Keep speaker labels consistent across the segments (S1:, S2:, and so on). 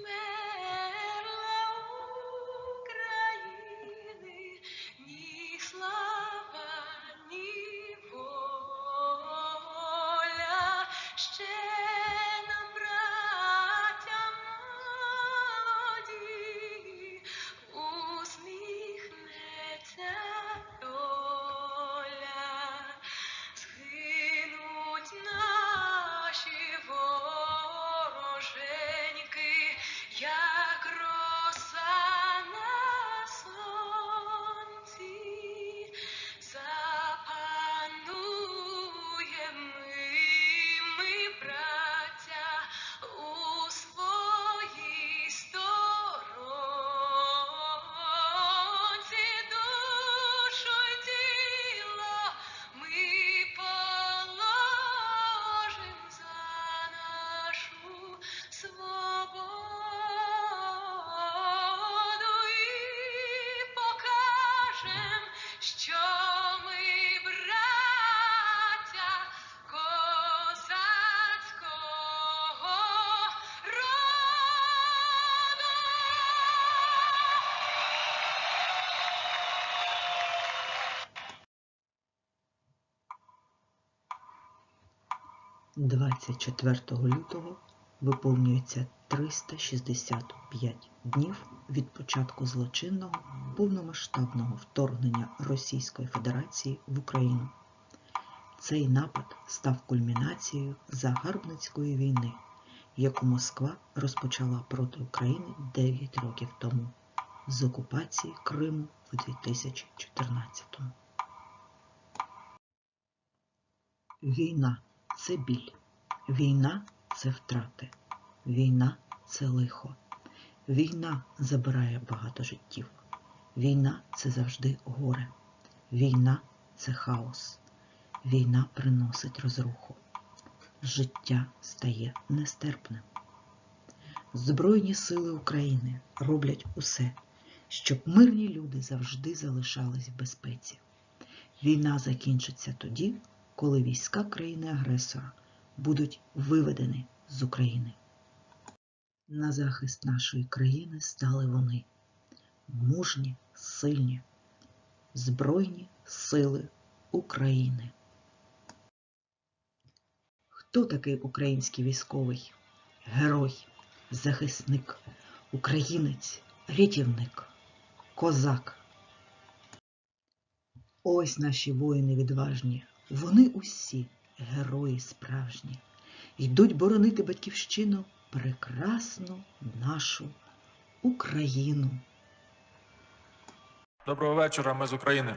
S1: man.
S2: 24 лютого виповнюється 365 днів від початку злочинного повномасштабного вторгнення Російської Федерації в Україну. Цей напад став кульмінацією загарбницької війни, яку Москва розпочала проти України 9 років тому з окупації Криму в 2014-му. Війна це біль. Війна це втрати. Війна це лихо. Війна забирає багато життів. Війна це завжди горе. Війна це хаос. Війна приносить розруху. Життя стає нестерпним. Збройні сили України роблять усе, щоб мирні люди завжди залишались в безпеці. Війна закінчиться тоді, коли війська країни-агресора будуть виведені з України. На захист нашої країни стали вони мужні, сильні, Збройні сили України. Хто такий український військовий? Герой, захисник, українець, рятівник, козак. Ось наші воїни відважні, вони усі герої справжні, йдуть боронити батьківщину прекрасну нашу Україну.
S3: Доброго вечора, ми з України.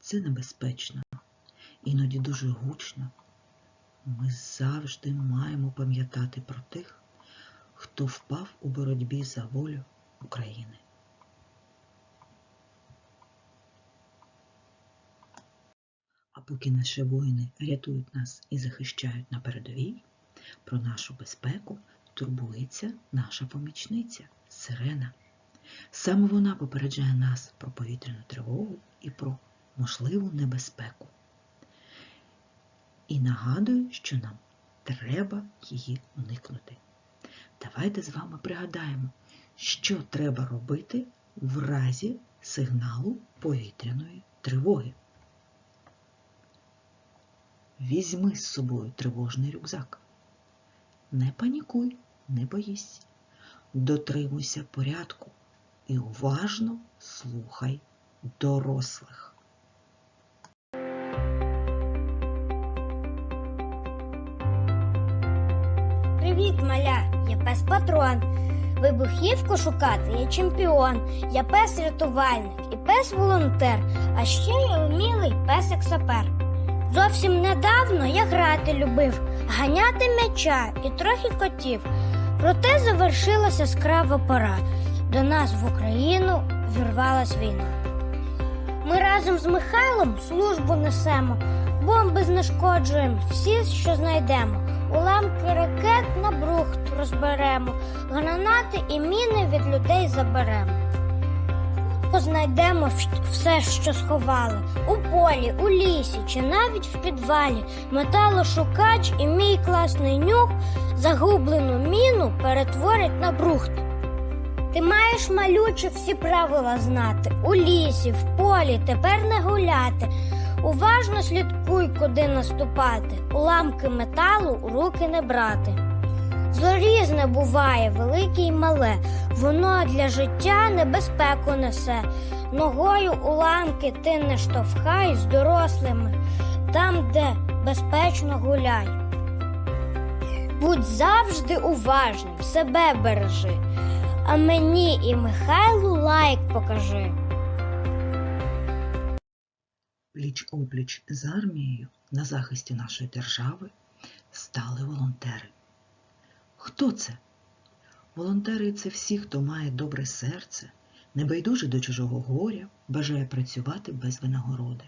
S2: Це небезпечно, іноді дуже гучно. Ми завжди маємо пам'ятати про тих, хто впав у боротьбі за волю України. А поки наші воїни рятують нас і захищають на передовій, про нашу безпеку турбується наша помічниця Сирена. Саме вона попереджає нас про повітряну тривогу і про можливу небезпеку. І нагадує, що нам треба її уникнути. Давайте з вами пригадаємо, що треба робити в разі сигналу повітряної тривоги. Візьми з собою тривожний рюкзак. Не панікуй, не боїсь. Дотримуйся порядку і уважно слухай дорослих.
S4: Привіт, маля! Я пес патрон. Вибухівку шукати я чемпіон. Я пес рятувальник і пес волонтер, а ще я вмілий песик сапер. Зовсім недавно я грати любив, ганяти м'яча і трохи котів. Проте завершилася яскрава пора. До нас в Україну вірвалась війна. Ми разом з Михайлом службу несемо, бомби знешкоджуємо, всі, що знайдемо. Уламки ракет на брухт розберемо, гранати і міни від людей заберемо. Познайдемо все, що сховали у полі, у лісі чи навіть в підвалі. Металошукач і мій класний нюх загублену міну перетворять на брухт. Ти маєш малюче всі правила знати. У лісі, в полі тепер не гуляти. Уважно слідкуй, куди наступати. Уламки металу у руки не брати. Зло різне буває, велике й мале. Воно для життя небезпеку несе. Ногою уламки ти не штовхай з дорослими, там, де безпечно гуляй. Будь завжди уважним, себе бережи, а мені і Михайлу лайк покажи.
S2: Пліч опліч з армією на захисті нашої держави стали волонтери. Хто це? Волонтери це всі, хто має добре серце, не байдуже до чужого горя, бажає працювати без винагороди.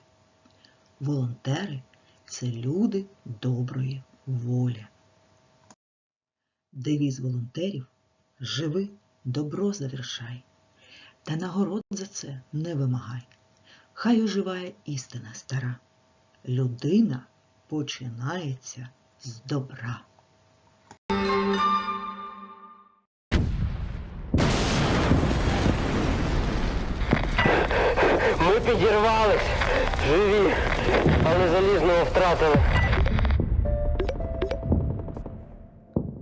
S2: Волонтери це люди доброї волі. Девіз волонтерів живи, добро завершай, та нагород за це не вимагай. Хай оживає істина стара. Людина починається з добра.
S5: Ми підірвались, живі, але залізного втратили.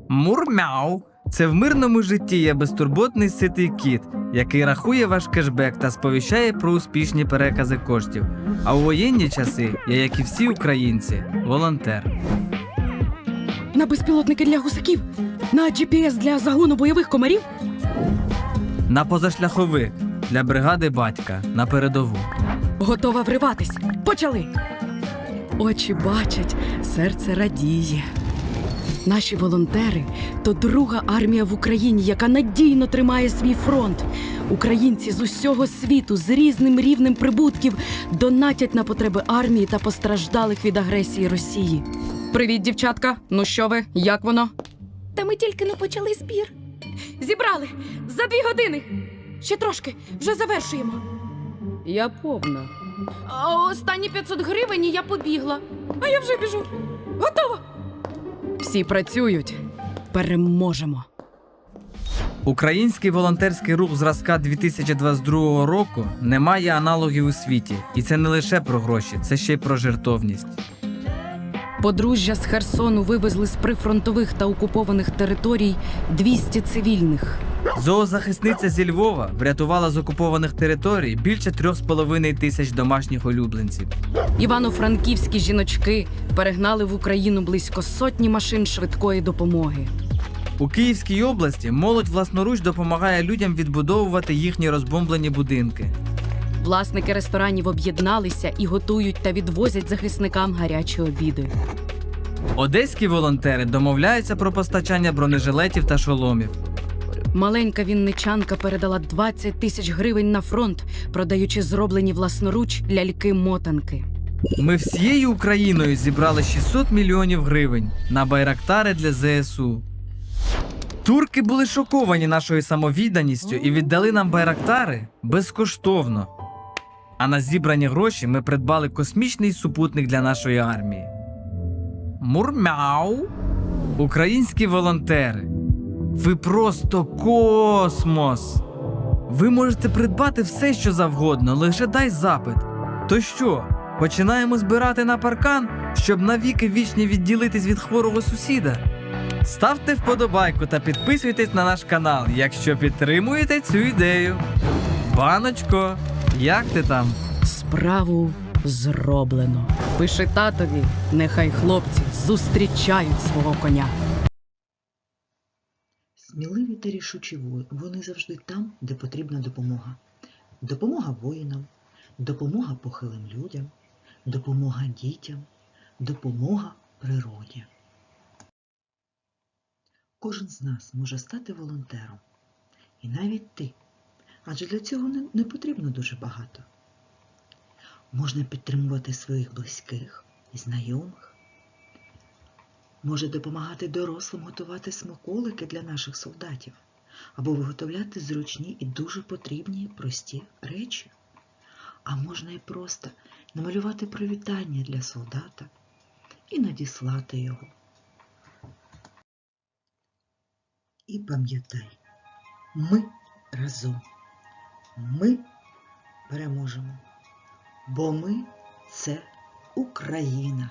S6: Мурмяу. Це в мирному житті є безтурботний ситий кіт, який рахує ваш кешбек та сповіщає про успішні перекази коштів. А у воєнні часи я, як і всі українці, волонтер.
S1: На безпілотники для гусаків? На GPS для загону бойових комарів?
S6: На позашляховик для бригади батька на передову.
S1: Готова вриватись. Почали. Очі бачать, серце радіє. Наші волонтери то друга армія в Україні, яка надійно тримає свій фронт. Українці з усього світу з різним рівнем прибутків донатять на потреби армії та постраждалих від агресії Росії. Привіт, дівчатка. Ну що ви? Як воно? Та ми тільки не почали збір. Зібрали за дві години. Ще трошки, вже завершуємо. Я повна. А останні 500 гривень і я побігла. А я вже біжу. Готово. Всі працюють. Переможемо.
S6: Український волонтерський рух зразка 2022 року не має аналогів у світі, і це не лише про гроші, це ще й про жертовність.
S1: Подружжя з Херсону вивезли з прифронтових та окупованих територій 200 цивільних.
S6: Зоозахисниця зі Львова врятувала з окупованих територій більше трьох з половиною тисяч домашніх улюбленців.
S1: Івано-франківські жіночки перегнали в Україну близько сотні машин швидкої допомоги.
S6: У Київській області молодь власноруч допомагає людям відбудовувати їхні розбомблені будинки.
S1: Власники ресторанів об'єдналися і готують та відвозять захисникам гарячі обіди.
S6: Одеські волонтери домовляються про постачання бронежилетів та шоломів.
S1: Маленька вінничанка передала 20 тисяч гривень на фронт, продаючи зроблені власноруч ляльки-мотанки.
S6: Ми всією Україною зібрали 600 мільйонів гривень на байрактари для ЗСУ. Турки були шоковані нашою самовідданістю і віддали нам байрактари безкоштовно. А на зібрані гроші ми придбали космічний супутник для нашої армії. Мурмяу! Українські волонтери. Ви просто космос! Ви можете придбати все, що завгодно, лише дай запит. То що, починаємо збирати на паркан, щоб навіки вічні відділитись від хворого сусіда? Ставте вподобайку та підписуйтесь на наш канал, якщо підтримуєте цю ідею. Баночко, як ти там?
S1: Справу зроблено. Пиши татові, нехай хлопці зустрічають свого коня.
S2: Сміливі та рішучі вони завжди там, де потрібна допомога. Допомога воїнам, допомога похилим людям, допомога дітям, допомога природі. Кожен з нас може стати волонтером. І навіть ти. Адже для цього не, потрібно дуже багато. Можна підтримувати своїх близьких і знайомих, може допомагати дорослим готувати смаколики для наших солдатів або виготовляти зручні і дуже потрібні прості речі. А можна і просто намалювати привітання для солдата і надіслати його. І пам'ятай, ми разом, ми переможемо, бо ми це Україна.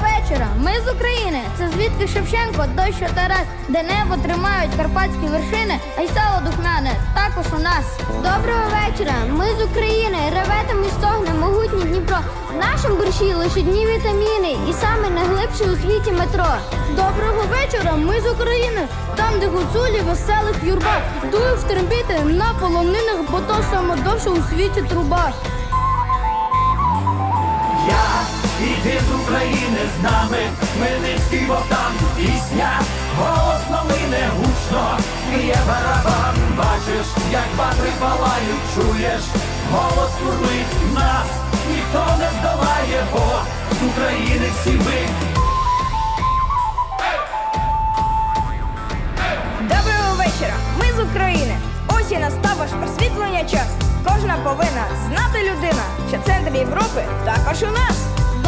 S7: вечора! Ми з України. Це звідки Шевченко, дощ Тарас, де небо тримають карпатські вершини, а й сало духмяне також у нас. Доброго вечора! Ми з України. Реветимо і стогне могутній Дніпро. В нашому борщі лише дні вітаміни і саме найглибше у світі метро. Доброго вечора! Ми з України. Там, де гуцулі веселих юрба, дує в трембіти на полонинах, бо то саме довше у світі труба.
S8: Іди з України з нами, Хмельницький Богдан, пісня, голос новини гучно, є барабан, бачиш, як батри палають, чуєш, голос сурмить нас, ніхто не здолає, бо з України всі ми.
S9: Доброго вечора! Ми з України. Ось і настав ваш просвітлення час. Кожна повинна знати людина, що центр Європи також у нас.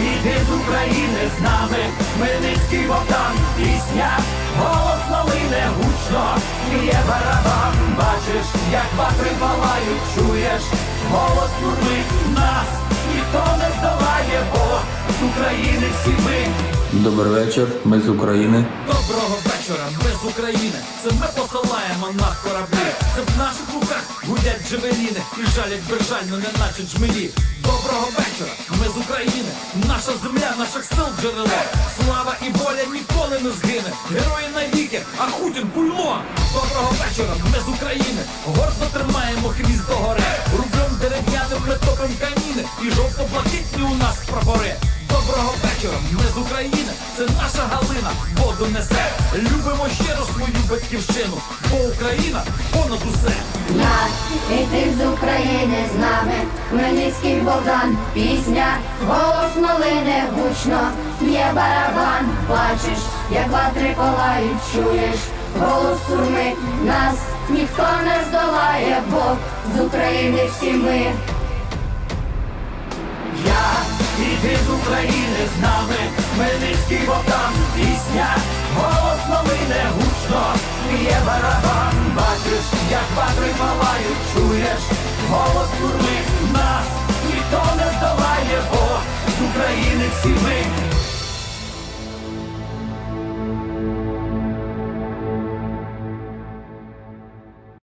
S8: іди з України з нами, Хмельницький Богдан, пісня, голос новини гучно, є барабан, бачиш, як батри палають, чуєш, голос сурмить нас, ніхто не здолає, бо з України всі ми.
S10: Добрий вечір, ми з України.
S8: Доброго вечора, ми з України. Це ми посилаємо на кораблі. Це в наших руках гудять джевеліни і жалять безжально, не наче джмелі. Доброго вечора, ми з України, наша земля, наших сил джерело. Слава і воля ніколи не згине. Герої навіки, а Хутін пульмо. Доброго вечора, ми з України. Гордо тримаємо хвіст до гори. Рублем дерев'яним ми топим каміни. І жовто-блакитні у нас прапори. Доброго вечора, ми з України. Це наша Галина, воду несе. Любимо щиро свою батьківщину, бо Україна понад усе.
S11: На, і ти з України з нами, Хмельницький Богдан, пісня, голосно лине гучно, є барабан, бачиш, як ватри палають, чуєш, голос сурми, нас ніхто не здолає, бо з України всі ми.
S8: Я і ти з України з нами, Хмельницький Богдан, пісня, голосно лине гучно, є барабан, бачиш, як ватри палають, чуєш, голос сурми, нас ніхто не здолає, бо з України всі ми.